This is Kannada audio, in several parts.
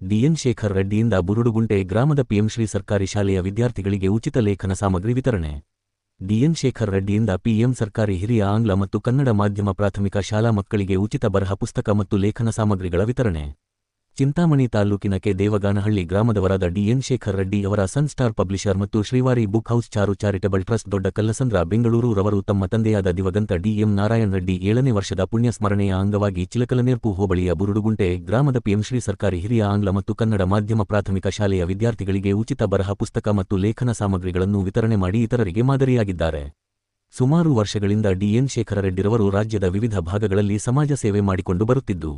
ಡಿಎನ್ ಶೇಖರ್ ರೆಡ್ಡಿಯಿಂದ ಬುರುಡುಗುಂಟೆ ಗ್ರಾಮದ ಪಿಎಂಶ್ರೀ ಸರ್ಕಾರಿ ಶಾಲೆಯ ವಿದ್ಯಾರ್ಥಿಗಳಿಗೆ ಉಚಿತ ಲೇಖನ ಸಾಮಗ್ರಿ ವಿತರಣೆ. ಡಿಎನ್ ಶೇಖರ್ ರೆಡ್ಡಿಯಿಂದ ಪಿಎಂ ಸರ್ಕಾರಿ ಹಿರಿಯ ಆಂಗ್ಲ ಮತ್ತು ಕನ್ನಡ ಮಾಧ್ಯಮ ಪ್ರಾಥಮಿಕ ಶಾಲಾ ಮಕ್ಕಳಿಗೆ ಉಚಿತ ಬರಹ ಪುಸ್ತಕ ಮತ್ತು ಲೇಖನ ಸಾಮಗ್ರಿಗಳ ವಿತರಣೆ. ಚಿಂತಾಮಣಿ ತಾಲೂಕಿನ ಕೆ. ದೇವಗಾನಹಳ್ಳಿ ಗ್ರಾಮದವರಾದ ಡಿಎನ್ ಶೇಖರ್ ರೆಡ್ಡಿ ಅವರ ಸನ್ ಸ್ಟಾರ್ ಪಬ್ಲಿಷರ್ ಮತ್ತು ಶ್ರೀವಾರಿ ಬುಕ್ ಹೌಸ್ ಚಾರು ಚಾರಿಟಬಲ್ ಟ್ರಸ್ಟ್ ದೊಡ್ಡ ಕಲ್ಲಸಂದ್ರ, ಬೆಂಗಳೂರು ರವರು ತಮ್ಮ ತಂದೆಯಾದ ದಿವಗಂತ ಡಿಎಂ ನಾರಾಯಣ ರೆಡ್ಡಿ ಏಳನೇ ವರ್ಷದ ಪುಣ್ಯ ಸ್ಮರಣೆಯ ಅಂಗವಾಗಿ ಚಿಲಕಲನೇರ್ಪು ಹೋಬಳಿಯ ಬುರುಡುಗುಂಟೆ ಗ್ರಾಮದ ಪಿಎಂಶ್ರೀ ಸರ್ಕಾರಿ ಹಿರಿಯ ಆಂಗ್ಲ ಮತ್ತು ಕನ್ನಡ ಮಾಧ್ಯಮ ಪ್ರಾಥಮಿಕ ಶಾಲೆಯ ವಿದ್ಯಾರ್ಥಿಗಳಿಗೆ ಉಚಿತ ಬರಹ ಪುಸ್ತಕ ಮತ್ತು ಲೇಖನ ಸಾಮಗ್ರಿಗಳನ್ನು ವಿತರಣೆ ಮಾಡಿ ಇತರರಿಗೆ ಮಾದರಿಯಾಗಿದ್ದಾರೆ. ಸುಮಾರು ವರ್ಷಗಳಿಂದ ಡಿಎನ್ ಶೇಖರ ರೆಡ್ಡಿರವರು ರಾಜ್ಯದ ವಿವಿಧ ಭಾಗಗಳಲ್ಲಿ ಸಮಾಜ ಸೇವೆ ಮಾಡಿಕೊಂಡು ಬರುತ್ತಿದ್ದು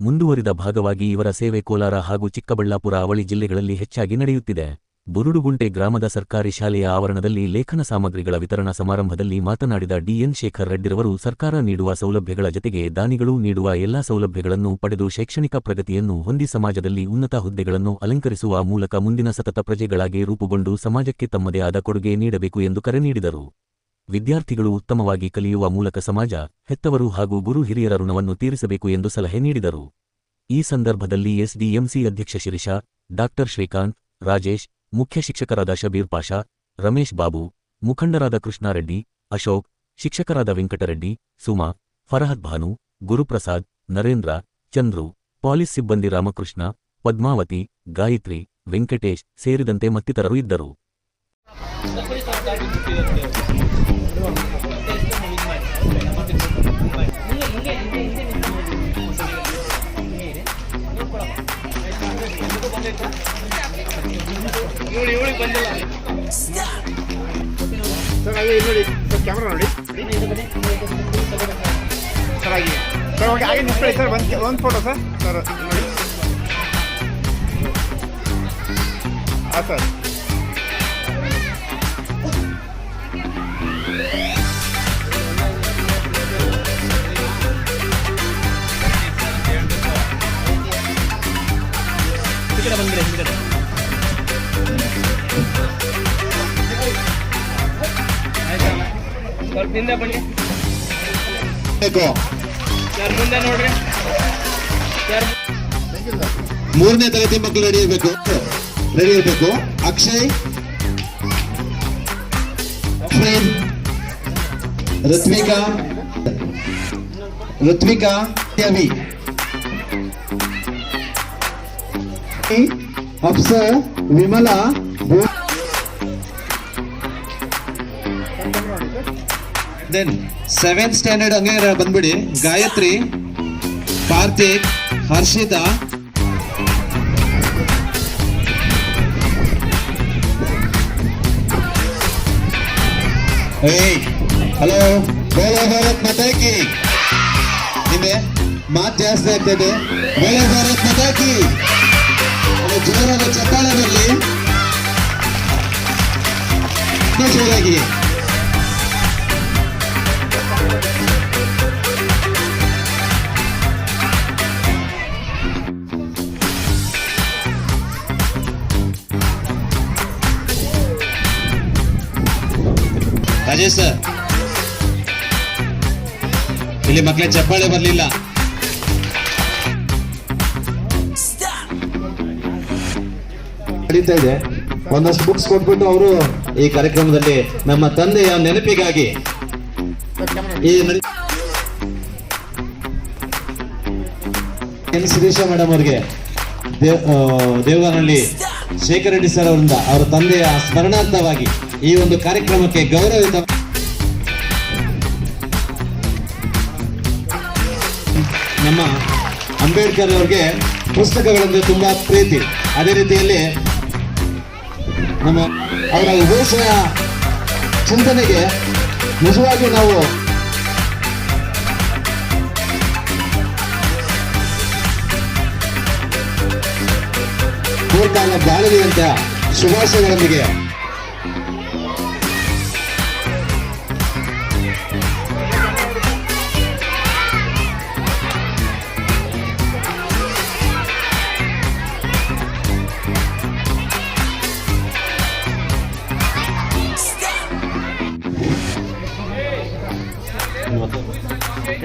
ಮುಂದುವರಿದ ಭಾಗವಾಗಿ ಇವರ ಸೇವೆ ಕೋಲಾರ ಹಾಗೂ ಚಿಕ್ಕಬಳ್ಳಾಪುರ ಅವಳಿ ಜಿಲ್ಲೆಗಳಲ್ಲಿ ಹೆಚ್ಚಾಗಿ ನಡೆಯುತ್ತಿದೆ. ಬುರುಡುಗುಂಟೆ ಗ್ರಾಮದ ಸರ್ಕಾರಿ ಶಾಲೆಯ ಆವರಣದಲ್ಲಿ ಲೇಖನ ಸಾಮಗ್ರಿಗಳ ವಿತರಣಾ ಸಮಾರಂಭದಲ್ಲಿ ಮಾತನಾಡಿದ ಡಿಎನ್ ಶೇಖರ್ ರೆಡ್ಡಿರವರು, ಸರ್ಕಾರ ನೀಡುವ ಸೌಲಭ್ಯಗಳ ಜತೆಗೆ ದಾನಿಗಳು ನೀಡುವ ಎಲ್ಲಾ ಸೌಲಭ್ಯಗಳನ್ನು ಪಡೆದು ಶೈಕ್ಷಣಿಕ ಪ್ರಗತಿಯನ್ನು ಹೊಂದಿ ಸಮಾಜದಲ್ಲಿ ಉನ್ನತ ಹುದ್ದೆಗಳನ್ನು ಅಲಂಕರಿಸುವ ಮೂಲಕ ಮುಂದಿನ ಸತತ ಪ್ರಜೆಗಳಾಗಿ ರೂಪುಗೊಂಡು ಸಮಾಜಕ್ಕೆ ತಮ್ಮದೇ ಆದ ಕೊಡುಗೆ ನೀಡಬೇಕು ಎಂದು ಕರೆ ನೀಡಿದರು. ವಿದ್ಯಾರ್ಥಿಗಳು ಉತ್ತಮವಾಗಿ ಕಲಿಯುವ ಮೂಲಕ ಸಮಾಜ, ಹೆತ್ತವರು ಹಾಗೂ ಗುರು ಹಿರಿಯರ ಋಣವನ್ನು ತೀರಿಸಬೇಕು ಎಂದು ಸಲಹೆ ನೀಡಿದರು. ಈ ಸಂದರ್ಭದಲ್ಲಿ ಎಸ್ಡಿಎಂಸಿ ಅಧ್ಯಕ್ಷ ಶಿರೀಷ, ಡಾಕ್ಟರ್ ಶ್ರೀಕಾಂತ್, ರಾಜೇಶ್, ಮುಖ್ಯ ಶಿಕ್ಷಕರಾದ ಶಬೀರ್ ಪಾಷಾ, ರಮೇಶ್ ಬಾಬು, ಮುಖಂಡರಾದ ಕೃಷ್ಣಾರೆಡ್ಡಿ, ಅಶೋಕ್, ಶಿಕ್ಷಕರಾದ ವೆಂಕಟರೆಡ್ಡಿ, ಸುಮಾ ಫರಹದ್ ಭಾನು, ಗುರುಪ್ರಸಾದ್, ನರೇಂದ್ರ, ಚಂದ್ರು, ಪಾಲಿಸ್ ಸಿಬ್ಬಂದಿ ರಾಮಕೃಷ್ಣ, ಪದ್ಮಾವತಿ, ಗಾಯತ್ರಿ, ವೆಂಕಟೇಶ್ ಸೇರಿದಂತೆ ಮತ್ತಿತರರು ಇದ್ದರು. ಸರ್, ಅದೇ ನೋಡಿ ಸರ್ ಕ್ಯಾಮ್ರಾ ನೋಡಿ. ಸರ್ ಹಾಗೆ ಸರ್, ಓಕೆ, ಹಾಗೆ ನಿಂತ್ಕೊಳ್ಳಿ, ಸರ್, ಒಂದು ಒಂದು ಫೋಟೋ ಸರ್. ಸರ್, ನೋಡಿ. ಹಾಂ ಸರ್. ಸ್ವಲ್ಪ ಹಿಂದೆ ಬನ್ನಿ ಯಾರು ಮುಂದೆ ನೋಡ್ರಿ ಯಾರು ಮೂರನೇ ತರಗತಿ ಮಕ್ಕಳು ರೆಡಿ ಇರಬೇಕು. ರೆಡಿ ಇರಬೇಕು. ಅಕ್ಷಯ್. ರತ್ವಿಕಾ ಋತ್ವಿಕಾ. ಋತ್ವಿಕಾ. ಅವಿ ವಿಮಲ ದೆನ್ ಸೆವೆಂತ್ ಸ್ಟ್ಯಾಂಡರ್ಡ್ ಹಂಗೆ ಬಂದ್ಬಿಡಿ. ಗಾಯತ್ರಿ, ಕಾರ್ತಿಕ್, ಹರ್ಷಿತಾ. ಹಲೋ, ಬೋಲೋ ಭಾರತ್ ಮತಾಕಿ. ಹಿಂದೆ ಮಾತು ಜಾಸ್ತಿ ಆಗ್ತದೆ ಬೋಲೋ ಭಾರತ್ ಮತಾಕಿ. ಜೋರಾದ ಚಪ್ಪಾಳೆ ಬರಲಿ ಇನ್ನೂ ಜೋರಾಗಿ ರಾಜೇಶ್ ಸರ್ ಇಲ್ಲಿ ಮಕ್ಕಳ ಚಪ್ಪಾಳೆ ಬರಲಿಲ್ಲ. ನಡೀತಾ ಇದೆ. ಒಂದಷ್ಟು ಬುಕ್ಸ್ ಕೊಟ್ಬಿಟ್ಟು ಅವರು ಈ ಕಾರ್ಯಕ್ರಮದಲ್ಲಿ ನಮ್ಮ ತಂದೆಯ ನೆನಪಿಗಾಗಿ ಈ ಸುರೇಶ ಮೇಡಮ್ ಅವರಿಗೆ ದೇವ್ ಆ, ದೇವಗಾನಹಳ್ಳಿ ಶೇಖರ್ ರೆಡ್ಡಿ ಸರ್ ಅವರಿಂದ ಅವರ ತಂದೆಯ ಸ್ಮರಣಾರ್ಥವಾಗಿ ಈ ಒಂದು ಕಾರ್ಯಕ್ರಮಕ್ಕೆ ಗೌರವಿತ ನಮ್ಮ ಅಂಬೇಡ್ಕರ್ ಅವರಿಗೆ ಪುಸ್ತಕಗಳಂದ್ರೆ ತುಂಬಾ ಪ್ರೀತಿ. ಅದೇ ರೀತಿಯಲ್ಲಿ ನಮ್ಮ ಅವರ ದೇಶದ ಚಿಂತನೆಗೆ ನಿಜವಾಗಿ ನಾವು ಅಂತ ಶುಭಾಶಯಗಳೊಂದಿಗೆ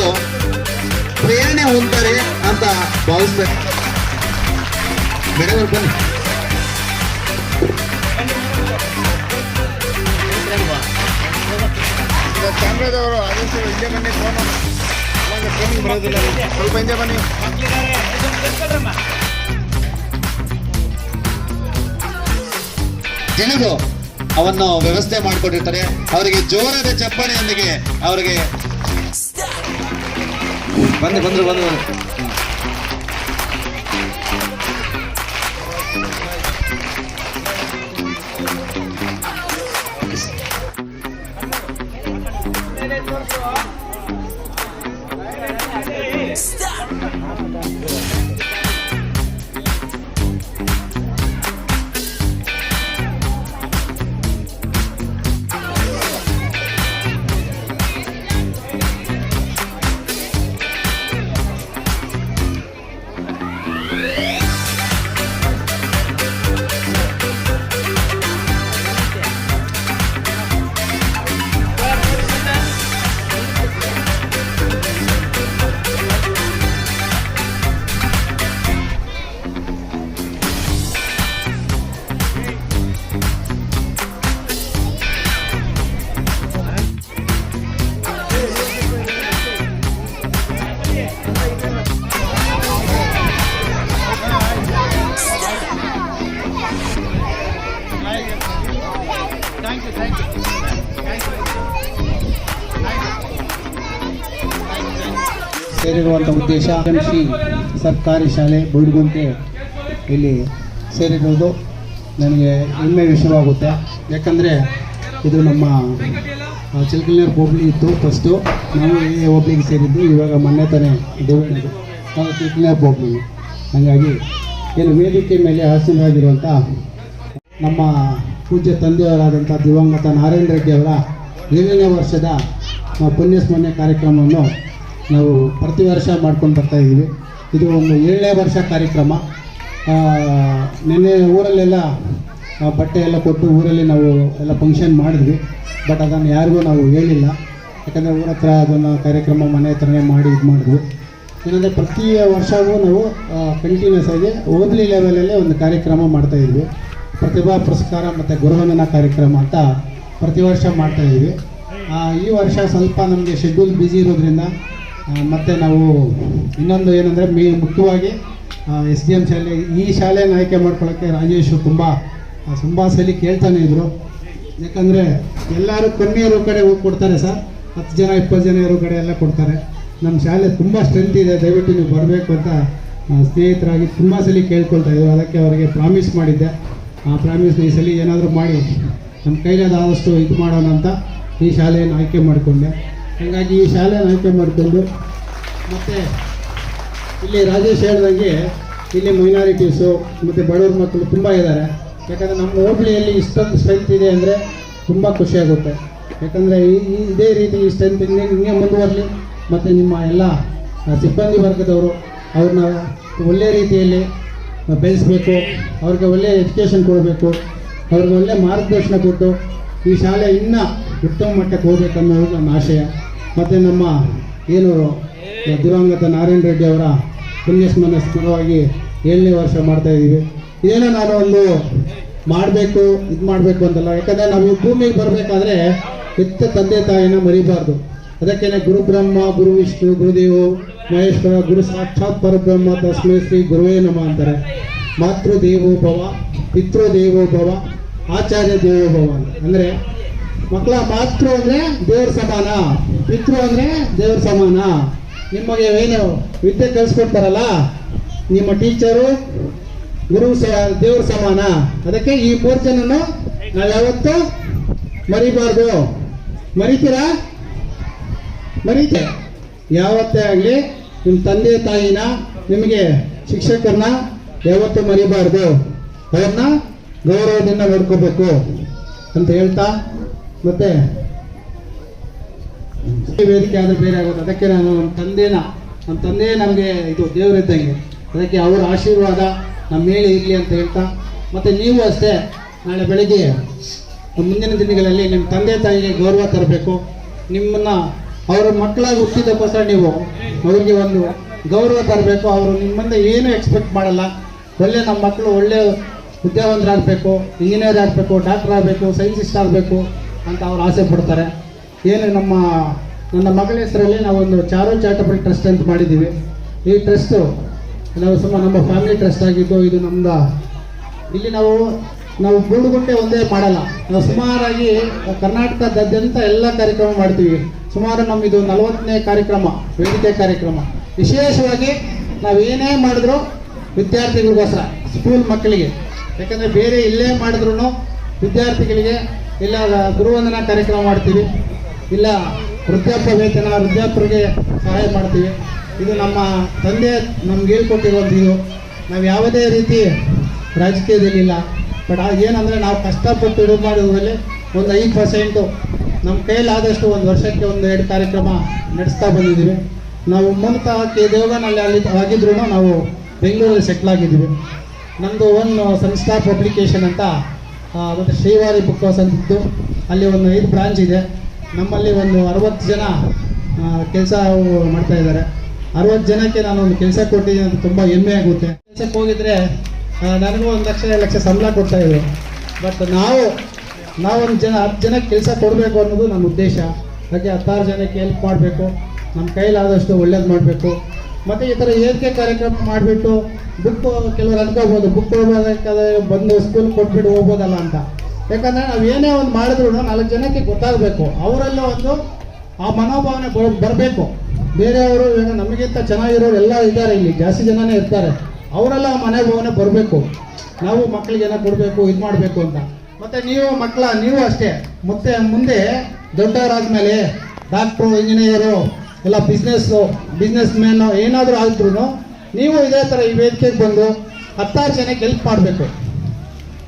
ದಾನಿಗಳು ಪ್ರೇರಣೆ ಹೊಂದ್ತಾರೆ ಅಂತ ಭಾವಿಸ್ತಾರೆ ಮೇಡಮ್ ಅವ್ರು ಬನ್ನಿ. ಕ್ಯಾಮ್ರಾದವರು ಆದಷ್ಟು ಹಿಂದೆ ಬನ್ನಿ ಫೋನ್ ಟ್ರೈನಿಂಗ್ ಬರೋದಿಲ್ಲ. ಸ್ವಲ್ಪ ಹಿಂದೆ ಬನ್ನಿ. ಜನರು ಅವನ್ನು ವ್ಯವಸ್ಥೆ ಮಾಡಿಕೊಂಡಿರ್ತಾರೆ. ಅವರಿಗೆ ಜೋರಾದ ಚಪ್ಪಣೆಯೊಂದಿಗೆ ಅವರಿಗೆ ಬಂದು ಬಂದ್ರು ಬಂದು ಬಂದ್ರು. ಶ್ರೀ ಸರ್ಕಾರಿ ಶಾಲೆ ಬುಡ್ಗುಂಟೆ ಇಲ್ಲಿ ಸೇರಿರೋದು ನನಗೆ ಹೆಮ್ಮೆ ವಿಷಯವಾಗುತ್ತೆ. ಯಾಕಂದರೆ ಇದು ನಮ್ಮ ಚಿಲ್ಕಲ್ನೇರ್ ಹೋಬಳಿ ಇತ್ತು ಫಸ್ಟು ನಾವು ಈ ಹೋಬ್ಳಿಗೆ ಸೇರಿದ್ದು ಇವಾಗ ಮೊನ್ನೆ ತಾನೇ ದೇವಣ್ಣದು ನಾವು ಚಿಲ್ಕಲ್ನೇರ್ ಹೋಬಳಿ. ಹಾಗಾಗಿ ಏನು ವೇದಿಕೆ ಮೇಲೆ ಆಸೀನರಾಗಿರುವಂಥ ನಮ್ಮ ಪೂಜ್ಯ ತಂದೆಯವರಾದಂಥ ದಿವಂಗತ ನಾರಾಯಣ ರೆಡ್ಡಿಯವರ ಏಳನೇ ವರ್ಷದ ಪುಣ್ಯಸ್ಮರಣೆ ಕಾರ್ಯಕ್ರಮವನ್ನು ನಾವು ಪ್ರತಿ ವರ್ಷ ಮಾಡ್ಕೊಂಡು ಬರ್ತಾ ಇದ್ದೀವಿ. ಇದು ಒಂದು ಏಳನೇ ವರ್ಷ ಕಾರ್ಯಕ್ರಮ. ನಿನ್ನೆ ಊರಲ್ಲೆಲ್ಲ ಬಟ್ಟೆ ಎಲ್ಲ ಕೊಟ್ಟು ಊರಲ್ಲಿ ನಾವು ಎಲ್ಲ ಫಂಕ್ಷನ್ ಮಾಡಿದ್ವಿ. ಬಟ್ ಅದನ್ನು ಯಾರಿಗೂ ನಾವು ಹೇಳಿಲ್ಲ. ಯಾಕಂದರೆ ಊರ ಹತ್ರ ಅದನ್ನು ಕಾರ್ಯಕ್ರಮ ಮನೆ ಹತ್ರನೇ ಮಾಡಿ ಇದು ಮಾಡಿದ್ವಿ. ಏನಂದರೆ ಪ್ರತಿ ವರ್ಷವೂ ನಾವು ಕಂಟಿನ್ಯೂಸ್ ಆಗಿ ಓದ್ಲಿ ಲೆವೆಲಲ್ಲೇ ಒಂದು ಕಾರ್ಯಕ್ರಮ ಮಾಡ್ತಾಯಿದ್ವಿ ಪ್ರತಿಭಾ ಪುರಸ್ಕಾರ ಮತ್ತು ಗುರುವಂದನಾ ಕಾರ್ಯಕ್ರಮ ಅಂತ ಪ್ರತಿ ವರ್ಷ ಮಾಡ್ತಾ ಇದ್ವಿ. ಈ ವರ್ಷ ಸ್ವಲ್ಪ ನಮಗೆ ಶೆಡ್ಯೂಲ್ ಬ್ಯುಸಿ ಇರೋದ್ರಿಂದ ಮತ್ತೆ ನಾವು ಇನ್ನೊಂದು ಏನಂದರೆ ಮೇ ಮುಖ್ಯವಾಗಿ ಎಸ್ ಡಿ ಎಂ ಶಾಲೆ, ಈ ಶಾಲೆಯನ್ನು ಆಯ್ಕೆ ಮಾಡ್ಕೊಳ್ಳೋಕ್ಕೆ ರಾಜೇಶ್ ತುಂಬ ತುಂಬ ಸಲಿ ಕೇಳ್ತಾನೆ ಇದ್ದರು ಯಾಕಂದರೆ ಎಲ್ಲರೂ ಕಮ್ಮಿ ಇರೋ ಕಡೆ ಹೋಗಿ ಕೊಡ್ತಾರೆ ಸರ್. ಹತ್ತು ಜನ, ಇಪ್ಪತ್ತು ಜನ ಇರೋ ಕಡೆ ಎಲ್ಲ ಕೊಡ್ತಾರೆ. ನಮ್ಮ ಶಾಲೆ ತುಂಬ ಸ್ಟ್ರೆಂತ್ ಇದೆ, ದಯವಿಟ್ಟು ನೀವು ಬರಬೇಕು ಅಂತ ಸ್ನೇಹಿತರಾಗಿ ತುಂಬ ಸಲ ಕೇಳ್ಕೊಳ್ತಾ ಇದ್ದರು ಅದಕ್ಕೆ ಅವರಿಗೆ ಪ್ರಾಮಿಸ್ ಮಾಡಿದ್ದೆ. ಆ ಪ್ರಾಮಿಸ್ ಈ ಸಲ ಏನಾದರೂ ಮಾಡಿ ನಮ್ಮ ಕೈಲಾದಷ್ಟು ಇದು ಮಾಡೋಣ ಅಂತ ಈ ಶಾಲೆಯನ್ನು ಆಯ್ಕೆ ಮಾಡಿಕೊಂಡೆ. ಹಾಗಾಗಿ ಈ ಶಾಲೆನ ಆಯ್ಕೆ ಮಾಡಿಕೊಂಡು ಮತ್ತು ಇಲ್ಲಿ ರಾಜೇಶ್ ಹೇಳ್ದಂಗೆ ಇಲ್ಲಿ ಮೈನಾರಿಟೀಸು ಮತ್ತು ಬಡವ್ರ ಮಕ್ಕಳು ತುಂಬ ಇದ್ದಾರೆ. ಯಾಕಂದರೆ ನಮ್ಮ ಹೋಬಳಿಯಲ್ಲಿ ಇಷ್ಟೊಂದು ಸ್ಟ್ರೆಂತ್ ಇದೆ ಅಂದರೆ ತುಂಬ ಖುಷಿಯಾಗುತ್ತೆ ಯಾಕಂದರೆ ಈ ಇದೇ ರೀತಿ ಈ ಸ್ಟ್ರೆಂತ್ ಇಂದ ಇನ್ನೇ ಮುಂದುವರಲಿ ಮತ್ತು ನಿಮ್ಮ ಎಲ್ಲ ಸಿಬ್ಬಂದಿ ವರ್ಗದವರು ಅವ್ರನ್ನ ಒಳ್ಳೆ ರೀತಿಯಲ್ಲಿ ಬೆಳೆಸಬೇಕು, ಅವ್ರಿಗೆ ಒಳ್ಳೆಯ ಎಜುಕೇಷನ್ ಕೊಡಬೇಕು, ಅವ್ರಿಗೆ ಒಳ್ಳೆ ಮಾರ್ಗದರ್ಶನ ಕೊಟ್ಟು ಈ ಶಾಲೆ ಇನ್ನೂ ಉತ್ತಮ ಮಟ್ಟಕ್ಕೆ ಹೋಗ್ಬೇಕನ್ನೋದು ನನ್ನ ಆಶಯ. ಮತ್ತು ನಮ್ಮ ಏನು ದಿವಂಗತ ನಾರಾಯಣ ರೆಡ್ಡಿ ಅವರ ಪುಣ್ಯಸ್ಮರಣ ಸ್ಮರವಾಗಿ ಏಳನೇ ವರ್ಷ ಮಾಡ್ತಾ ಇದ್ದೀವಿ. ಇದೇನೋ ನಾನು ಒಂದು ಮಾಡಬೇಕು, ಇದು ಮಾಡಬೇಕು ಅಂತಲ್ಲ. ಯಾಕಂದರೆ ನಾವು ಭೂಮಿಗೆ ಬರಬೇಕಾದ್ರೆ ಹೆಚ್ಚು ತಂದೆ ತಾಯಿನ ಮರಿಬಾರ್ದು. ಅದಕ್ಕೇನೆ ಗುರು ಬ್ರಹ್ಮ ಗುರು ವಿಷ್ಣು, ಗುರುದೇವು, ಮಹೇಶ್ವರ, ಗುರು ಸಾಕ್ಷಾತ್ ಪರಬ್ರಹ್ಮ, ತಸ್ಮೈ ಶ್ರೀ ಗುರುವೇ ನಮ ಅಂತಾರೆ. ಮಾತೃ ದೇವೋಭವ ಪಿತೃ ದೇವೋಭವ ಆಚಾರ್ಯ ದೇವೋಭವ ಅಂದರೆ ಮಕ್ಕಳ ಮಾತೃ ಅಂದರೆ ದೇವ್ರ ಸಮಾನ, ಪಿತೃ ಅಂದರೆ ದೇವ್ರ ಸಮಾನ. ನಿಮಗೆ ಏನು ವಿದ್ಯೆ ಕಲಿಸ್ಕೊಡ್ತಾರಲ್ಲ, ನಿಮ್ಮ ಟೀಚರು, ಗುರು ದೇವ್ರ ಸಮಾನ. ಅದಕ್ಕೆ ಈ ಮೂರು ಜನನು ನಾವು ಯಾವತ್ತೂ ಮರಿಬಾರ್ದು. ಮರಿತೀರಾ? ಮರೀತೆ. ಯಾವತ್ತೇ ಆಗಲಿ ನಿಮ್ಮ ತಂದೆ, ತಾಯಿನ, ನಿಮಗೆ ಶಿಕ್ಷಕರನ್ನ ಯಾವತ್ತೂ ಮರಿಬಾರ್ದು. ಅವ್ರನ್ನ ಗೌರವದಿಂದ ನೋಡ್ಕೋಬೇಕು ಅಂತ ಹೇಳ್ತಾ ಮತ್ತೆ ವೇದಿಕೆ ಆದ್ರೆ ಬೇರೆ ಆಗುತ್ತೆ. ಅದಕ್ಕೆ ನಾನು ನಮ್ಮ ತಂದೆನ, ನಮ್ಮ ತಂದೆ ನಮಗೆ ಇದು ದೇವರಿದ್ದಂಗೆ. ಅದಕ್ಕೆ ಅವರ ಆಶೀರ್ವಾದ ನಮ್ಮ ಮೇಲೆ ಇರಲಿ ಅಂತ ಹೇಳ್ತಾ, ಮತ್ತು ನೀವು ಅಷ್ಟೇ ನಾಳೆ ಬೆಳಿಗ್ಗೆ ಮುಂದಿನ ದಿನಗಳಲ್ಲಿ ನಿಮ್ಮ ತಂದೆ ತಾಯಿಗೆ ಗೌರವ ತರಬೇಕು. ನಿಮ್ಮನ್ನು ಅವರ ಮಕ್ಕಳಾಗಿ ಹುಟ್ಟಿದಕ್ಕೋಸ್ಕರ ನೀವು ಅವರಿಗೆ ಒಂದು ಗೌರವ ತರಬೇಕು. ಅವರು ನಿಮ್ಮಿಂದ ಏನು ಎಕ್ಸ್ಪೆಕ್ಟ್ ಮಾಡಲ್ಲ. ಒಳ್ಳೆ ನಮ್ಮ ಮಕ್ಕಳು ಒಳ್ಳೆ ಉದ್ಯೋಗವಂತರಾಗಬೇಕು ಇಂಜಿನಿಯರ್ ಆಗಬೇಕು ಡಾಕ್ಟರ್ ಆಗಬೇಕು ಸೈನ್ಸಿಸ್ಟ್ ಆಗಬೇಕು. ಅಂತ ಅವ್ರು ಆಸೆ ಪಡ್ತಾರೆ. ಏನು ನಮ್ಮ, ನನ್ನ ಮಗಳ ಹೆಸರಲ್ಲಿ ನಾವೊಂದು ಚಾರು ಚಾರಿಟಬಲ್ ಟ್ರಸ್ಟ್ ಅಂತ ಮಾಡಿದ್ದೀವಿ. ಈ ಟ್ರಸ್ಟು, ನಾವು ಸುಮ್ಮ ನಮ್ಮ ಫ್ಯಾಮಿಲಿ ಟ್ರಸ್ಟ್ ಆಗಿದ್ದು, ಇದು ನಮ್ಮ ಇಲ್ಲಿ ನಾವು ನಾವು ಗೂಡುಗುಂಟೆ ಒಂದೇ ಮಾಡಲ್ಲ. ನಾವು ಸುಮಾರಾಗಿ ಕರ್ನಾಟಕದಾದ್ಯಂತ ಎಲ್ಲ ಕಾರ್ಯಕ್ರಮ ಮಾಡ್ತೀವಿ. ಸುಮಾರು ನಮ್ಮ ಇದು ನಲವತ್ತನೇ ಕಾರ್ಯಕ್ರಮ, ವೇದಿಕೆ ಕಾರ್ಯಕ್ರಮ. ವಿಶೇಷವಾಗಿ ನಾವು ಏನೇ ಮಾಡಿದ್ರು ವಿದ್ಯಾರ್ಥಿಗಳಿಗೋಸ್ಕರ ಸ್ಕೂಲ್ ಮಕ್ಕಳಿಗೆ. ಯಾಕಂದರೆ ಬೇರೆ ಇಲ್ಲೇ ಮಾಡಿದ್ರು ವಿದ್ಯಾರ್ಥಿಗಳಿಗೆ ಇಲ್ಲ ಗುರುವಂದನಾ ಕಾರ್ಯಕ್ರಮ ಮಾಡ್ತೀವಿ. ಇಲ್ಲ, ವೃದ್ಧಾಪ್ಯ ವೇತನ, ವೃದ್ಧಾಪ್ಯರಿಗೆ ಸಹಾಯ ಮಾಡ್ತೀವಿ. ಇದು ನಮ್ಮ ತಂದೆ ನಮ್ಗೆ ಹೇಳ್ಕೊಟ್ಟಿರುವಂಥ ಇದು ನಾವು ಯಾವುದೇ ರೀತಿ ರಾಜಕೀಯದಲ್ಲಿಲ್ಲ. ಬಟ್ ಏನಂದರೆ ನಾವು ಕಷ್ಟಪಟ್ಟು ಇದು ಮಾಡೋದ್ರಲ್ಲಿ ಒಂದು ಐದು ಪರ್ಸೆಂಟು ನಮ್ಮ ಕೈಲಾದಷ್ಟು ಒಂದು ವರ್ಷಕ್ಕೆ ಒಂದು ಎರಡು ಕಾರ್ಯಕ್ರಮ ನಡೆಸ್ತಾ ಬಂದಿದ್ದೀವಿ. ನಾವು ಮೂಲತಃ ಕೆ ದೇವಗನಲ್ಲಿ ಅಲ್ಲಿ ಆಗಿದ್ರು ನಾವು ಬೆಂಗಳೂರಲ್ಲಿ ಸೆಟ್ಲ್ ಆಗಿದ್ದೀವಿ. ನಮ್ಮದು ಒಂದು ಸಂಸ್ಥಾ ಪಬ್ಲಿಕೇಶನ್ ಅಂತ ಮತ್ತು ಶ್ರೀವಾರಿ ಬುಕ್ ಹೌಸ್ ಅಂತಿತ್ತು ಅಲ್ಲಿ ಒಂದು ಐದು ಬ್ರಾಂಚ್ ಇದೆ. ನಮ್ಮಲ್ಲಿ ಒಂದು ಅರವತ್ತು ಜನ ಕೆಲಸ ಮಾಡ್ತಾ ಇದ್ದಾರೆ. ಅರವತ್ತು ಜನಕ್ಕೆ ನಾನು ಒಂದು ಕೆಲಸ ಕೊಟ್ಟಿದ್ದೀನಿ ಅಂತ ತುಂಬ ಹೆಮ್ಮೆ ಆಗುತ್ತೆ. ಕೆಲಸಕ್ಕೆ ಹೋಗಿದ್ರೆ ನನಗೂ ಒಂದು ಲಕ್ಷ ಲಕ್ಷ ಸಂಬಳ ಕೊಡ್ತಾ ಇದ್ರು. ಬಟ್ ನಾವು, ನಾವೊಂದು ಜನ, ಹತ್ತು ಜನಕ್ಕೆ ಕೆಲಸ ಕೊಡಬೇಕು ಅನ್ನೋದು ನನ್ನ ಉದ್ದೇಶ. ಹಾಗೆ ಹತ್ತಾರು ಜನಕ್ಕೆ ಹೆಲ್ಪ್ ಮಾಡಬೇಕು. ನಮ್ಮ ಕೈಲಾದಷ್ಟು ಒಳ್ಳೇದು ಮಾಡಬೇಕು. ಮತ್ತು ಈ ಥರ ಏರಿಕೆ ಕಾರ್ಯಕ್ರಮ ಮಾಡಿಬಿಟ್ಟು ಬುಕ್ ಕೆಲವರು ಅನ್ಕೋಬೋದು ಬುಕ್ ಹೋಗ್ಬೇಕಾದ್ರೆ ಬಂದು ಸ್ಕೂಲ್ ಕೊಟ್ಬಿಟ್ಟು ಹೋಗ್ಬೋದಲ್ಲ ಅಂತ. ಯಾಕಂದರೆ ನಾವು ಏನೇ ಒಂದು ಮಾಡಿದ್ರು ನಾಲ್ಕು ಜನಕ್ಕೆ ಗೊತ್ತಾಗಬೇಕು. ಅವರೆಲ್ಲ ಒಂದು ಆ ಮನೋಭಾವನೆ ಬರಬೇಕು. ಬೇರೆಯವರು ಇವಾಗ ನಮಗಿಂತ ಚೆನ್ನಾಗಿರೋರು ಎಲ್ಲ ಇದ್ದಾರೆ ಇಲ್ಲಿ, ಜಾಸ್ತಿ ಜನನೇ ಇರ್ತಾರೆ. ಅವರೆಲ್ಲ ಆ ಮನೋಭಾವನೆ ಬರಬೇಕು. ನಾವು ಮಕ್ಕಳಿಗೆ ಏನೋ ಕೊಡಬೇಕು, ಇದು ಮಾಡಬೇಕು ಅಂತ. ಮತ್ತು ನೀವು ಮಕ್ಕಳ, ನೀವು ಅಷ್ಟೇ. ಮತ್ತೆ ಮುಂದೆ ದೊಡ್ಡವರಾದ ಮೇಲೆ ಡಾಕ್ಟ್ರು ಇಂಜಿನಿಯರು ಎಲ್ಲ ಬಿಸ್ನೆಸ್ಸು ಬಿಸ್ನೆಸ್ ಮ್ಯಾನು ಏನಾದರೂ ಆದ್ರೂ ನೀವು ಇದೇ ಥರ ಈ ವೇದಿಕೆಗೆ ಬಂದು ಹತ್ತಾರು ಜನಕ್ಕೆ ಹೆಲ್ಪ್ ಮಾಡಬೇಕು.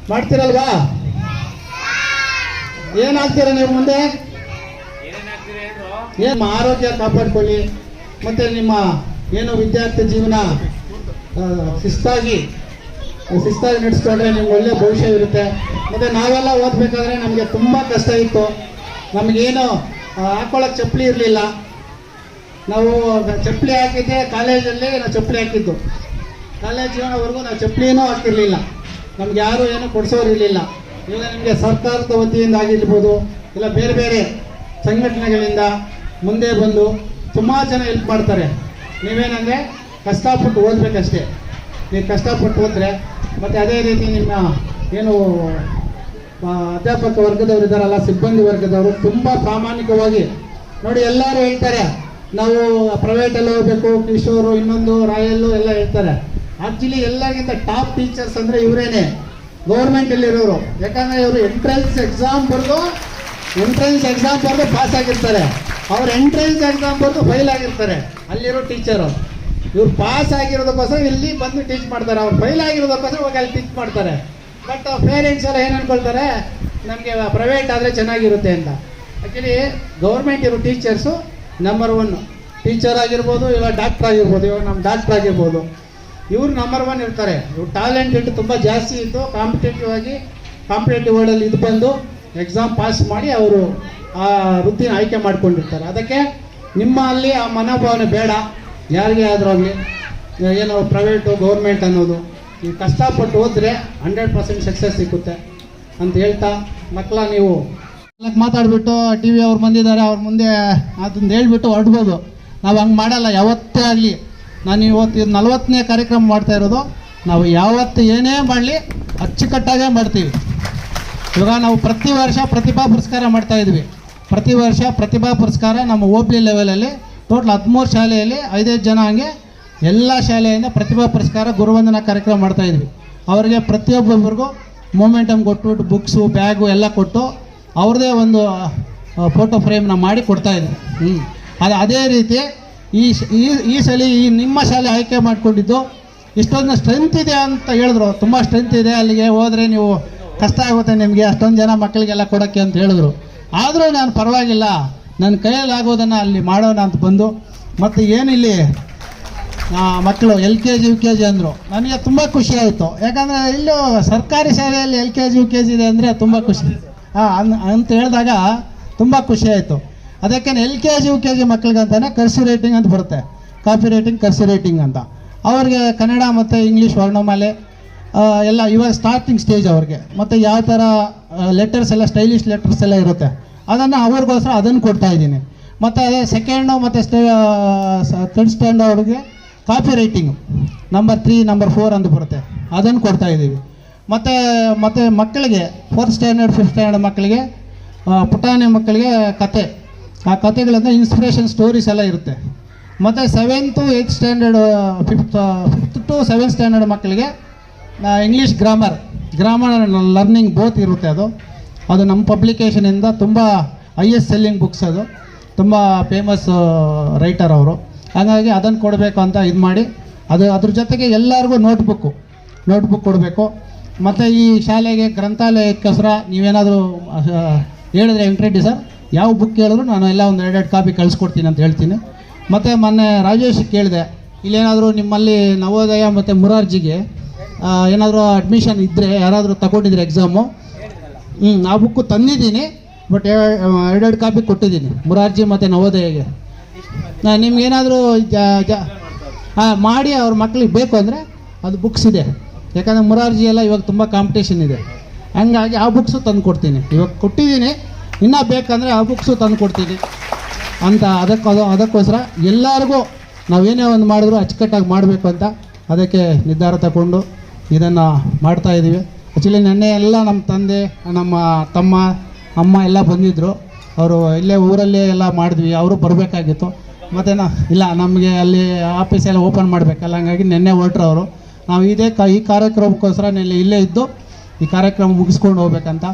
ಮಾಡ್ತೀರಲ್ವಾ? ಏನಾಗ್ತೀರ ನೀವು ಮುಂದೆ? ಏನು ಆರೋಗ್ಯ ಕಾಪಾಡ್ಕೊಳ್ಳಿ ಮತ್ತು ನಿಮ್ಮ ಏನು ವಿದ್ಯಾರ್ಥಿ ಜೀವನ ಶಿಸ್ತಾಗಿ ಶಿಸ್ತಾಗಿ ನಡೆಸ್ಕೊಂಡ್ರೆ ನಿಮ್ಗೆ ಒಳ್ಳೆ ಭವಿಷ್ಯ ಇರುತ್ತೆ. ಮತ್ತು ನಾವೆಲ್ಲ ಓದಬೇಕಾದ್ರೆ ನಮಗೆ ತುಂಬ ಕಷ್ಟ ಇತ್ತು. ನಮಗೇನು ಆ, ಹಾಕೊಳ್ಳೋಕೆ ಚಪ್ಪಲಿ ಇರಲಿಲ್ಲ. ನಾವು ಚಪ್ಪಲಿ ಹಾಕಿದ್ದೆ, ಕಾಲೇಜಲ್ಲಿ ನಾವು ಚಪ್ಪಲಿ ಹಾಕಿದ್ದು. ಕಾಲೇಜ್ ಜೀವನವರೆಗೂ ನಾವು ಚಪ್ಪಲಿನೂ ಹಾಕಿರಲಿಲ್ಲ. ನಮ್ಗೆ ಯಾರು ಏನು ಕೊಡಿಸೋರು ಇರಲಿಲ್ಲ ಇಲ್ಲ ನಿಮಗೆ ಸರ್ಕಾರದ ವತಿಯಿಂದ ಆಗಿರ್ಬೋದು, ಇಲ್ಲ ಬೇರೆ ಬೇರೆ ಸಂಘಟನೆಗಳಿಂದ ಮುಂದೆ ಬಂದು ತುಂಬ ಜನ ಹೆಲ್ಪ್ ಮಾಡ್ತಾರೆ. ನೀವೇನಂದರೆ ಕಷ್ಟಪಟ್ಟು ಓದಬೇಕಷ್ಟೇ. ನೀವು ಕಷ್ಟಪಟ್ಟು ಓದಿದ್ರೆ, ಮತ್ತು ಅದೇ ರೀತಿ ನಿಮ್ಮ ಏನು ಅಧ್ಯಾಪಕ ವರ್ಗದವರು ಇದ್ದಾರಲ್ಲ, ಸಿಬ್ಬಂದಿ ವರ್ಗದವರು, ತುಂಬ ಪ್ರಾಮಾಣಿಕವಾಗಿ ನೋಡಿ ಎಲ್ಲರೂ ಹೇಳ್ತಾರೆ. ನಾವು ಪ್ರೈವೇಟಲ್ಲಿ ಹೋಗ್ಬೇಕು ಕಿಶೋರು ಇನ್ನೊಂದು ರಾಯಲ್ಲು ಎಲ್ಲ ಹೇಳ್ತಾರೆ. ಆಕ್ಚುಲಿ ಎಲ್ಲರಿಗಿಂತ ಟಾಪ್ ಟೀಚರ್ಸ್ ಅಂದರೆ ಇವರೇನೆ. ಗೌರ್ಮೆಂಟಲ್ಲಿರೋರು ಯಾಕಂದರೆ ಇವರು ಎಂಟ್ರೆನ್ಸ್ ಎಕ್ಸಾಮ್ ಬರೆದು ಎಂಟ್ರೆನ್ಸ್ ಎಕ್ಸಾಮ್ ಬರೆದು ಪಾಸ್ ಆಗಿರ್ತಾರೆ. ಅವ್ರು ಎಂಟ್ರೆನ್ಸ್ ಎಕ್ಸಾಮ್ ಬರೆದು ಫೈಲ್ ಆಗಿರ್ತಾರೆ. ಅಲ್ಲಿರೋ ಟೀಚರು ಇವ್ರು ಪಾಸ್ ಆಗಿರೋದಕ್ಕೋಸ್ಕರ ಇಲ್ಲಿ ಬಂದು ಟೀಚ್ ಮಾಡ್ತಾರೆ. ಅವ್ರು ಫೈಲ್ ಆಗಿರೋದಕ್ಕೋಸ್ಕರ ಹೋಗಿ ಅಲ್ಲಿ ಟೀಚ್ ಮಾಡ್ತಾರೆ. ಬಟ್ ಪೇರೆಂಟ್ಸ್ ಎಲ್ಲ ಏನು ಅನ್ಕೊಳ್ತಾರೆ? ನಮಗೆ ಪ್ರೈವೇಟ್ ಆದರೆ ಚೆನ್ನಾಗಿರುತ್ತೆ ಅಂತ. ಆ್ಯಕ್ಚುಲಿ ಗೌರ್ಮೆಂಟ್ ಇರೋ ಟೀಚರ್ಸು ನಂಬರ್ ಒನ್ ಟೀಚರ್ ಆಗಿರ್ಬೋದು ಇಲ್ಲ ಡಾಕ್ಟರ್ ಆಗಿರ್ಬೋದು ಇವಾಗ ನಮ್ಮ ಡಾಕ್ಟರ್ ಆಗಿರ್ಬೋದು. ಇವರು ನಂಬರ್ ಒನ್ ಇರ್ತಾರೆ. ಇವ್ರು ಟ್ಯಾಲೆಂಟೆಡ್ ತುಂಬ ಜಾಸ್ತಿ ಇದ್ದು ಕಾಂಪಿಟೇಟಿವ್ ಆಗಿ ಕಾಂಪಿಟೇಟಿವ್ ವರ್ಲ್ಡಲ್ಲಿ ಇದು ಬಂದು ಎಕ್ಸಾಮ್ ಪಾಸ್ ಮಾಡಿ ಅವರು ಆ ವೃತ್ತಿನ ಆಯ್ಕೆ ಮಾಡ್ಕೊಂಡಿರ್ತಾರೆ. ಅದಕ್ಕೆ ನಿಮ್ಮ ಅಲ್ಲಿ ಆ ಮನೋಭಾವನೆ ಬೇಡ. ಯಾರಿಗೇ ಆದರೂ ಆಗಲಿ, ಏನೋ ಪ್ರೈವೇಟು ಗೌರ್ಮೆಂಟ್ ಅನ್ನೋದು. ನೀವು ಕಷ್ಟಪಟ್ಟು ಹೋದರೆ ಹಂಡ್ರೆಡ್ ಪರ್ಸೆಂಟ್ ಸಕ್ಸಸ್ ಸಿಕ್ಕುತ್ತೆ ಅಂತ ಹೇಳ್ತಾ, ಮಕ್ಕಳ ನೀವು ಮಾತಾಡ್ಬಿಟ್ಟು ಟಿ ವಿ ಅವ್ರು ಬಂದಿದ್ದಾರೆ, ಅವ್ರ ಮುಂದೆ ಅದನ್ನ ಹೇಳ್ಬಿಟ್ಟು ಹೊರಡ್ಬೋದು. ನಾವು ಹಂಗೆ ಮಾಡಲ್ಲ, ಯಾವತ್ತೇ ಆಗಲಿ. ನಾನು ಇವತ್ತು ಇದು ನಲವತ್ತನೇ ಕಾರ್ಯಕ್ರಮ ಮಾಡ್ತಾ ಇರೋದು. ನಾವು ಯಾವತ್ತು ಏನೇ ಮಾಡಲಿ, ಅಚ್ಚುಕಟ್ಟಾಗೇ ಮಾಡ್ತೀವಿ. ಇವಾಗ ನಾವು ಪ್ರತಿ ವರ್ಷ ಪ್ರತಿಭಾ ಪುರಸ್ಕಾರ ಮಾಡ್ತಾ ಇದ್ವಿ. ಪ್ರತಿ ವರ್ಷ ಪ್ರತಿಭಾ ಪುರಸ್ಕಾರ ನಮ್ಮ ಓಬ್ಲಿ ಲೆವೆಲಲ್ಲಿ, ಟೋಟಲ್ ಹದಿಮೂರು ಶಾಲೆಯಲ್ಲಿ ಐದೈದು ಜನ ಹಂಗೆ ಎಲ್ಲ ಶಾಲೆಯಿಂದ ಪ್ರತಿಭಾ ಪುರಸ್ಕಾರ, ಗುರುವಂದನಾ ಕಾರ್ಯಕ್ರಮ ಮಾಡ್ತಾ ಇದ್ವಿ. ಅವರಿಗೆ ಪ್ರತಿಯೊಬ್ಬೊಬ್ಬರಿಗೂ ಮೂಮೆಂಟಮ್ ಕೊಟ್ಬಿಟ್ಟು ಬುಕ್ಸು ಬ್ಯಾಗು ಎಲ್ಲ ಕೊಟ್ಟು ಅವ್ರದ್ದೇ ಒಂದು ಫೋಟೋ ಫ್ರೇಮ್ನ ಮಾಡಿ ಕೊಡ್ತಾ ಇದ್ದರು ಹ್ಞೂ ಅದು, ಅದೇ ರೀತಿ ಈ ಈ ಸಲ ಈ ನಿಮ್ಮ ಶಾಲೆ ಆಯ್ಕೆ ಮಾಡಿಕೊಂಡಿದ್ದು ಇಷ್ಟೊಂದು ಸ್ಟ್ರೆಂತ್ ಇದೆ ಅಂತ ಹೇಳಿದ್ರು. ತುಂಬ ಸ್ಟ್ರೆಂತ್ ಇದೆ. ಅಲ್ಲಿಗೆ ಹೋದರೆ ನೀವು ಕಷ್ಟ ಆಗುತ್ತೆ ನಿಮಗೆ. ಅಷ್ಟೊಂದು ಜನ ಮಕ್ಕಳಿಗೆಲ್ಲ ಕೊಡೋಕ್ಕೆ ಅಂತ ಹೇಳಿದ್ರು. ಆದರೂ ನಾನು ಪರವಾಗಿಲ್ಲ. ನನ್ನ ಕೈಯಲ್ಲಿ ಆಗೋದನ್ನು ಅಲ್ಲಿ ಮಾಡೋಣ ಅಂತ ಬಂದು, ಮತ್ತು ಏನಿಲ್ಲಿ ಮಕ್ಕಳು L K G U K G ಅಂದರು. ನನಗೆ ತುಂಬ ಖುಷಿ ಆಯಿತು. ಯಾಕಂದರೆ ಇಲ್ಲೂ ಸರ್ಕಾರಿ ಶಾಲೆಯಲ್ಲಿ L K G U K G ಇದೆ ಅಂದರೆ ತುಂಬ ಖುಷಿ. ಹಾಂ ಅಂತ ಹೇಳಿದಾಗ ತುಂಬ ಖುಷಿ ಆಯಿತು. ಅದಕ್ಕೆ L K G, U K G ಮಕ್ಕಳಿಗಂತಾನೆ cursive writing ಅಂತ ಬರುತ್ತೆ. ಕಾಪಿ ರೇಟಿಂಗ್ ಕರ್ಸಿ ರೇಟಿಂಗ್ ಅಂತ. ಅವ್ರಿಗೆ ಕನ್ನಡ ಮತ್ತು ಇಂಗ್ಲೀಷ್ ವರ್ಣಮಾಲೆ ಎಲ್ಲ ಇವಾಗ ಸ್ಟಾರ್ಟಿಂಗ್ ಸ್ಟೇಜ್ ಅವ್ರಿಗೆ. ಮತ್ತು ಯಾವ ಥರ ಲೆಟರ್ಸ್ ಎಲ್ಲ ಸ್ಟೈಲಿಶ್ ಲೆಟರ್ಸ್ ಎಲ್ಲ ಇರುತ್ತೆ. ಅದನ್ನು ಅವ್ರಿಗೋಸ್ಕರ ಅದನ್ನು ಕೊಡ್ತಾ ಇದ್ದೀನಿ. ಮತ್ತು ಅದೇ ಸೆಕೆಂಡು ಮತ್ತು ಸ್ಟೇ ಥರ್ಡ್ ಸ್ಟ್ಯಾಂಡ್ ಅವ್ರಿಗೆ copy writing number three number four ಅಂತ ಬರುತ್ತೆ. ಅದನ್ನು ಕೊಡ್ತಾ ಇದ್ದೀವಿ. ಮತ್ತು ಮತ್ತು ಮಕ್ಕಳಿಗೆ ಫೋರ್ತ್ ಸ್ಟ್ಯಾಂಡರ್ಡ್ ಫಿಫ್ತ್ ಸ್ಟ್ಯಾಂಡರ್ಡ್ ಮಕ್ಕಳಿಗೆ ಪುಟಾಣಿ ಮಕ್ಕಳಿಗೆ ಕತೆ. ಆ ಕತೆಗಳಿಂದ ಇನ್ಸ್ಪಿರೇಷನ್ ಸ್ಟೋರೀಸ್ ಎಲ್ಲ ಇರುತ್ತೆ. ಮತ್ತು seventh eighth standard fifth fifth to seventh standard ಮಕ್ಕಳಿಗೆ English grammar grammar learning both ಇರುತ್ತೆ ಅದು. ಅದು ನಮ್ಮ ಪಬ್ಲಿಕೇಶನಿಂದ ತುಂಬ ಎಸ್ ಸೆಲ್ಲಿಂಗ್ ಬುಕ್ಸ್ ಅದು. ತುಂಬ ಫೇಮಸ್ ರೈಟರ್ ಅವರು. ಹಾಗಾಗಿ ಅದನ್ನು ಕೊಡಬೇಕು ಅಂತ ಇದು ಮಾಡಿ ಅದು, ಅದ್ರ ಜೊತೆಗೆ ಎಲ್ಲರಿಗೂ ನೋಟ್ಬುಕ್ಕು ನೋಟ್ಬುಕ್ ಕೊಡಬೇಕು. ಮತ್ತು ಈ ಶಾಲೆಗೆ ಗ್ರಂಥಾಲಯಕ್ಕೋಸ್ಕರ ನೀವೇನಾದರೂ ಹೇಳಿದ್ರೆ ವೆಂಕಟರೆಡ್ಡಿ ಸರ್. ಯಾವ ಬುಕ್ ಹೇಳಿದ್ರು ನಾನು ಎಲ್ಲ ಒಂದು ಎರಡೆರಡು ಕಾಪಿ ಕಳಿಸ್ಕೊಡ್ತೀನಿ ಅಂತ ಹೇಳ್ತೀನಿ. ಮತ್ತು ಮೊನ್ನೆ ರಾಜೇಶ್ ಕೇಳಿದೆ, ಇಲ್ಲೇನಾದರೂ ನಿಮ್ಮಲ್ಲಿ ನವೋದಯ ಮತ್ತು ಮುರಾರ್ಜಿಗೆ ಏನಾದರೂ ಅಡ್ಮಿಷನ್ ಇದ್ದರೆ ಯಾರಾದರೂ ತಗೊಂಡಿದ್ರೆ ಎಕ್ಸಾಮು ಹ್ಞೂ ಆ ಬುಕ್ಕು ತಂದಿದ್ದೀನಿ ಬಟ್ ಎರಡೆರಡು ಕಾಪಿ ಕೊಟ್ಟಿದ್ದೀನಿ, ಮುರಾರ್ಜಿ ಮತ್ತು ನವೋದಯಗೆ. ನಾನು ನಿಮ್ಗೇನಾದರೂ ಜ ಜ ಮಾಡಿ ಅವ್ರ ಮಕ್ಳಿಗೆ ಬೇಕು ಅಂದರೆ ಅದು ಬುಕ್ಸ್ ಇದೆ. ಯಾಕಂದರೆ ಮುರಾರ್ಜಿ ಎಲ್ಲ ಇವಾಗ ತುಂಬ ಕಾಂಪಿಟೇಷನ್ ಇದೆ. ಹಂಗಾಗಿ ಆ ಬುಕ್ಸು ತಂದು ಕೊಡ್ತೀನಿ. ಇವಾಗ ಕೊಟ್ಟಿದ್ದೀನಿ. ಇನ್ನೂ ಬೇಕಂದರೆ ಆ ಬುಕ್ಸು ತಂದು ಕೊಡ್ತೀನಿ. ಅಂತ ಅದಕ್ಕೆ ಅದು ಅದಕ್ಕೋಸ್ಕರ ಎಲ್ಲರಿಗೂ ನಾವೇನೇ ಒಂದು ಮಾಡಿದ್ರು ಅಚ್ಚುಕಟ್ಟಾಗಿ ಮಾಡಬೇಕು ಅಂತ ಅದಕ್ಕೆ ನಿರ್ಧಾರ ತಗೊಂಡು ಇದನ್ನು ಮಾಡ್ತಾ ಇದ್ದೀವಿ ಆ್ಯಕ್ಚುಲಿ ನೆನ್ನೆ ಎಲ್ಲ ನಮ್ಮ ತಂದೆ, ನಮ್ಮ ತಮ್ಮ, ಅಮ್ಮ ಎಲ್ಲ ಬಂದಿದ್ದರು ಅವರು ಇಲ್ಲೇ ಊರಲ್ಲೇ ಎಲ್ಲ ಮಾಡಿದ್ವಿ. ಅವರು ಬರಬೇಕಾಗಿತ್ತು. ಮತ್ತೆ ನಾ ಇಲ್ಲ, ನಮಗೆ ಅಲ್ಲಿ ಆಫೀಸೆಲ್ಲ ಓಪನ್ ಮಾಡಬೇಕಲ್ಲ. ಹಂಗಾಗಿ ನೆನ್ನೆ ಹೊರಟ್ರು ಅವರು. ನಾವು ಇದೇ ಕ ಈ ಕಾರ್ಯಕ್ರಮಕ್ಕೋಸ್ಕರ ನೆನ್ನೆ ಇಲ್ಲೇ ಇದ್ದು ಈ ಕಾರ್ಯಕ್ರಮ ಮುಗಿಸ್ಕೊಂಡು ಹೋಗ್ಬೇಕಂತ.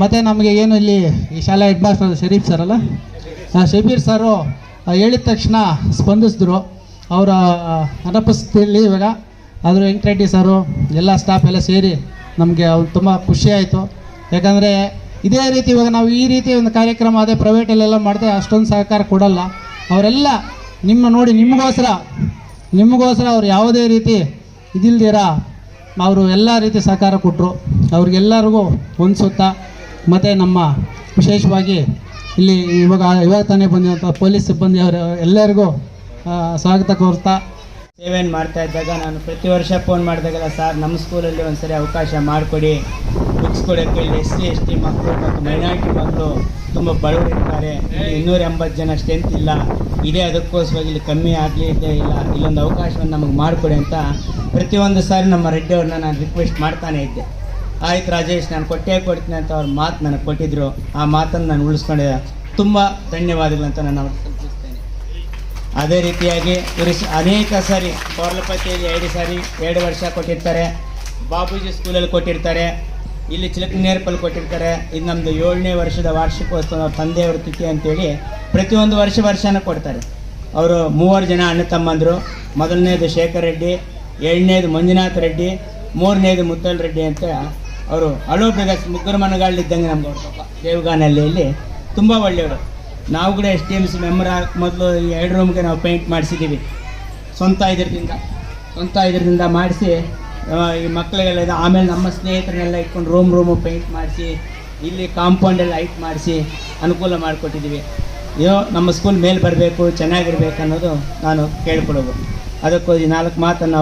ಮತ್ತು ನಮಗೆ ಏನು ಇಲ್ಲಿ ಈ ಶಾಲೆ ಹೆಡ್ ಮಾಸ್ಟರ್ ಶರೀಫ್ ಸರ್ ಅಲ್ಲ? ಶಬೀರ್ ಸರು ಹೇಳಿದ ತಕ್ಷಣ ಸ್ಪಂದಿಸಿದ್ರು. ಅವರ ಅನುಪಸ್ಥಿತಿಯಲ್ಲಿ ಇವಾಗ ಆದರೂ ವೆಂಕಟರೆಡ್ಡಿ ಸರು ಎಲ್ಲ ಸ್ಟಾಫ್ ಎಲ್ಲ ಸೇರಿ ನಮಗೆ ಅವ್ರು ತುಂಬ ಖುಷಿಯಾಯಿತು ಯಾಕಂದರೆ ಇದೇ ರೀತಿ ಇವಾಗ ನಾವು ಈ ರೀತಿ ಒಂದು ಕಾರ್ಯಕ್ರಮ ಅದೇ ಪ್ರೈವೇಟಲ್ಲೆಲ್ಲ ಮಾಡಿದೆ ಅಷ್ಟೊಂದು ಸಹಕಾರ ಕೊಡಲ್ಲ. ಅವರೆಲ್ಲ ನಿಮ್ಮ ನೋಡಿ ನಿಮಗೋಸ್ಕರ ನಿಮಗೋಸ್ಕರ ಅವ್ರು ಯಾವುದೇ ರೀತಿ ಇದಿಲ್ದಿರ? ಅವರು ಎಲ್ಲ ರೀತಿ ಸಹಕಾರ ಕೊಟ್ಟರು ಅವ್ರಿಗೆಲ್ಲರಿಗೂ ಒಂದು ಸುತ್ತ. ಮತ್ತು ನಮ್ಮ ವಿಶೇಷವಾಗಿ ಇಲ್ಲಿ ಇವಾಗ ಇವಾಗ ತಾನೇ ಬಂದಿರುವಂಥ ಪೊಲೀಸ್ ಸಿಬ್ಬಂದಿ ಅವರು ಎಲ್ಲರಿಗೂ ಸ್ವಾಗತ ಕೋರ್ತಾ. ಸೇವೆಯನ್ನು ಮಾಡ್ತಾ ಇದ್ದಾಗ ನಾನು ಪ್ರತಿ ವರ್ಷ ಫೋನ್ ಮಾಡಿದಾಗೆಲ್ಲ, ಸರ್ ನಮ್ಮ ಸ್ಕೂಲಲ್ಲಿ ಒಂದು ಸರಿ ಅವಕಾಶ ಮಾಡಿಕೊಡಿ. ಬುಕ್ಸ್ ಕೊಡೋಕ್ಕೆ ಇಲ್ಲಿ ಎಸ್ ಸಿ ಎಸ್ ಟಿ ಮಕ್ಕಳು ಮತ್ತು ಮೈನಾರಿಟಿ ಮಕ್ಕಳು ತುಂಬ ಬಡವರಿರ್ತಾರೆ. ಇನ್ನೂರ ಎಂಬತ್ತು ಜನ ಸ್ಟ್ರೆಂತ್ ಇಲ್ಲ. ಇದೇ ಅದಕ್ಕೋಸ್ಕರವಾಗಿ ಇಲ್ಲಿ ಕಮ್ಮಿ ಆಗಲಿ ಇದೇ. ಇಲ್ಲ, ಇಲ್ಲೊಂದು ಅವಕಾಶವನ್ನು ನಮಗೆ ಮಾಡಿಕೊಡಿ ಅಂತ ಪ್ರತಿಯೊಂದು ಸಾರಿ ನಮ್ಮ ರೆಡ್ಡಿ ಅವ್ರನ್ನ ನಾನು ರಿಕ್ವೆಸ್ಟ್ ಮಾಡ್ತಾನೆ ಇದ್ದೆ. ಆಯ್ತು ರಾಜೇಶ್, ನಾನು ಕೊಟ್ಟೇ ಕೊಡ್ತೀನಿ ಅಂತ ಅವ್ರ ಮಾತು ನನಗೆ ಕೊಟ್ಟಿದ್ರು. ಆ ಮಾತನ್ನು ನಾನು ಉಳಿಸ್ಕೊಂಡಿದ್ದೆ ತುಂಬ ಅಂತ ನಾನು ಅವ್ರಿಗೆ ಅದೇ ರೀತಿಯಾಗಿ ಅನೇಕ ಸಾರಿ ಪೌರ್ಲಪತಿಯಲ್ಲಿ ಎರಡು ಸಾರಿ, ಎರಡು ವರ್ಷ ಕೊಟ್ಟಿರ್ತಾರೆ. ಬಾಬೂಜಿ ಸ್ಕೂಲಲ್ಲಿ ಕೊಟ್ಟಿರ್ತಾರೆ. ಇಲ್ಲಿ ಚಿಲಕನೇರ್ಪಲ್ಲಿ ಕೊಟ್ಟಿರ್ತಾರೆ. ಇದು ನಮ್ಮದು ಏಳನೇ ವರ್ಷದ ವಾರ್ಷಿಕೋತ್ಸವ ಅವ್ರ ತಂದೆಯವ್ರ ತಿಥಿ ಅಂತೇಳಿ ಪ್ರತಿಯೊಂದು ವರ್ಷ ವರ್ಷನೂ ಕೊಡ್ತಾರೆ. ಅವರು ಮೂವರು ಜನ ಅಣ್ಣ ತಮ್ಮಂದರು. ಮೊದಲನೇದು ಶೇಖರ್ ರೆಡ್ಡಿ ಎರಡನೇದು ಮಂಜುನಾಥ್ ರೆಡ್ಡಿ, ಮೂರನೇದು ಮುತ್ತಲ್ ರೆಡ್ಡಿ ಅಂತ ಅವರು ಹಳೋ ಬ್ರದರ್ಸ್ ಮುಗ್ಗರ ಮನಗಾಳಿದ್ದಂಗೆ ನಮ್ಗೆ ಅವ್ರ ಪಾಪ. ತುಂಬ ಒಳ್ಳೆಯವರು. ನಾವು ಕೂಡ S T M C member ಮೊದಲು ಎರಡು ರೂಮ್ಗೆ ನಾವು ಪೇಂಟ್ ಮಾಡಿಸಿದ್ದೀವಿ ಸ್ವಂತ ಇದರಿಂದ ಸ್ವಂತ ಇದರಿಂದ ಮಾಡಿಸಿ ಈ ಮಕ್ಕಳಿಗೆಲ್ಲ ಇದು ಆಮೇಲೆ ನಮ್ಮ ಸ್ನೇಹಿತರನ್ನೆಲ್ಲ ಇಟ್ಕೊಂಡು ರೂಮ್ ರೂಮು ಪೇಂಟ್ ಮಾಡಿಸಿ, ಇಲ್ಲಿ ಕಾಂಪೌಂಡೆಲ್ಲ ಹೈಟ್ ಮಾಡಿಸಿ ಅನುಕೂಲ ಮಾಡಿಕೊಟ್ಟಿದ್ದೀವಿ. ಏನೋ ನಮ್ಮ ಸ್ಕೂಲ್ ಮೇಲೆ ಬರಬೇಕು, ಚೆನ್ನಾಗಿರ್ಬೇಕು ಅನ್ನೋದು ನಾನು ಕೇಳ್ಕೊಳ್ಳೋದು. ಅದಕ್ಕೋಗಿ ನಾಲ್ಕು ಮಾತನ್ನು